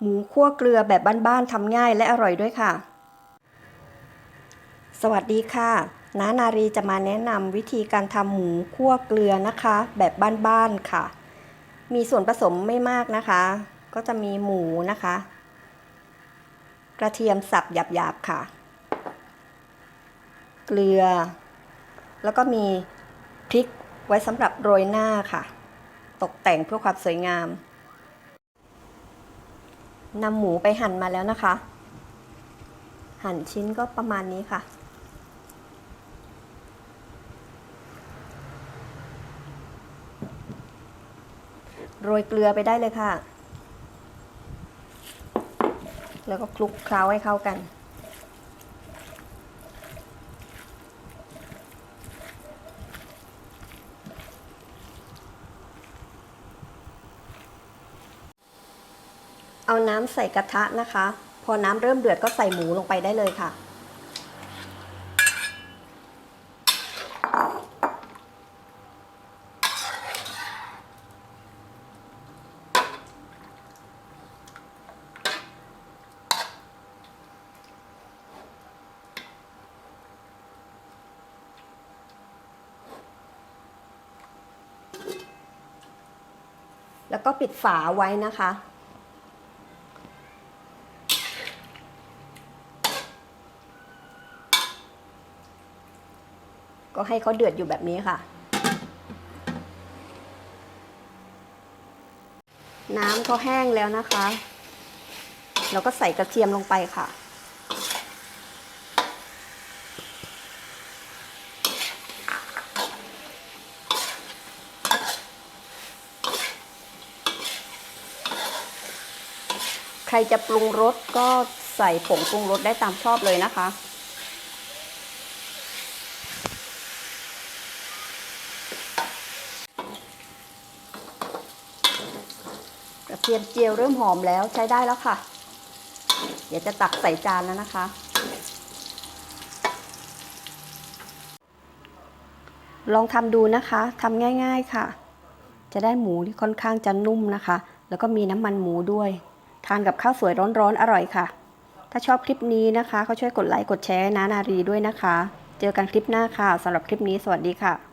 หมูคั่วเกลือแบบบ้านๆทำง่ายและอร่อยด้วยค่ะ สวัสดีค่ะน้านารีจะมาแนะนำวิธีการทำหมูคั่วเกลือนะคะ แบบบ้านๆค่ะ มีส่วนผสมไม่มากนะคะ ก็จะมีหมูนะคะ กระเทียมสับหยาบๆค่ะ เกลือ แล้วก็มีพริกไว้สำหรับโรยหน้าค่ะ ตกแต่งเพื่อความสวยงาม นำหมูไปหั่นมาแล้วนะคะ หั่นชิ้นก็ประมาณนี้ค่ะ โรยเกลือไปได้เลยค่ะ แล้วก็คลุกเคล้าให้เข้ากัน เอาน้ำใส่กระทะนะคะ พอน้ำเริ่มเดือดก็ใส่หมูลงไปได้เลยค่ะ แล้วก็ปิดฝาไว้นะคะ ก็ให้เขาเดือดอยู่แบบนี้ค่ะ น้ำก็แห้งแล้วนะคะ เราก็ใส่กระเทียมลงไปค่ะ ใครจะปรุงรสก็ใส่ผงปรุงรสได้ตามชอบเลยนะคะ กระ เทียมเจียวเริ่มหอมแล้วใช้ได้แล้วค่ะ เดี๋ยวจะตักใส่จานแล้วนะคะ ลองทำดูนะคะทำง่าย ๆค่ะ จะได้หมูที่ค่อนข้างจะนุ่มนะคะ แล้วก็มีน้ำมันหมูด้วย ทานกับข้าวสวยร้อนๆอร่อยค่ะ ถ้าชอบคลิปนี้นะคะ ก็ช่วยกดไลค์กดแชร์ให้นานารีด้วยนะคะ เจอกันคลิปหน้าค่ะสำหรับคลิปนี้สวัสดีค่ะ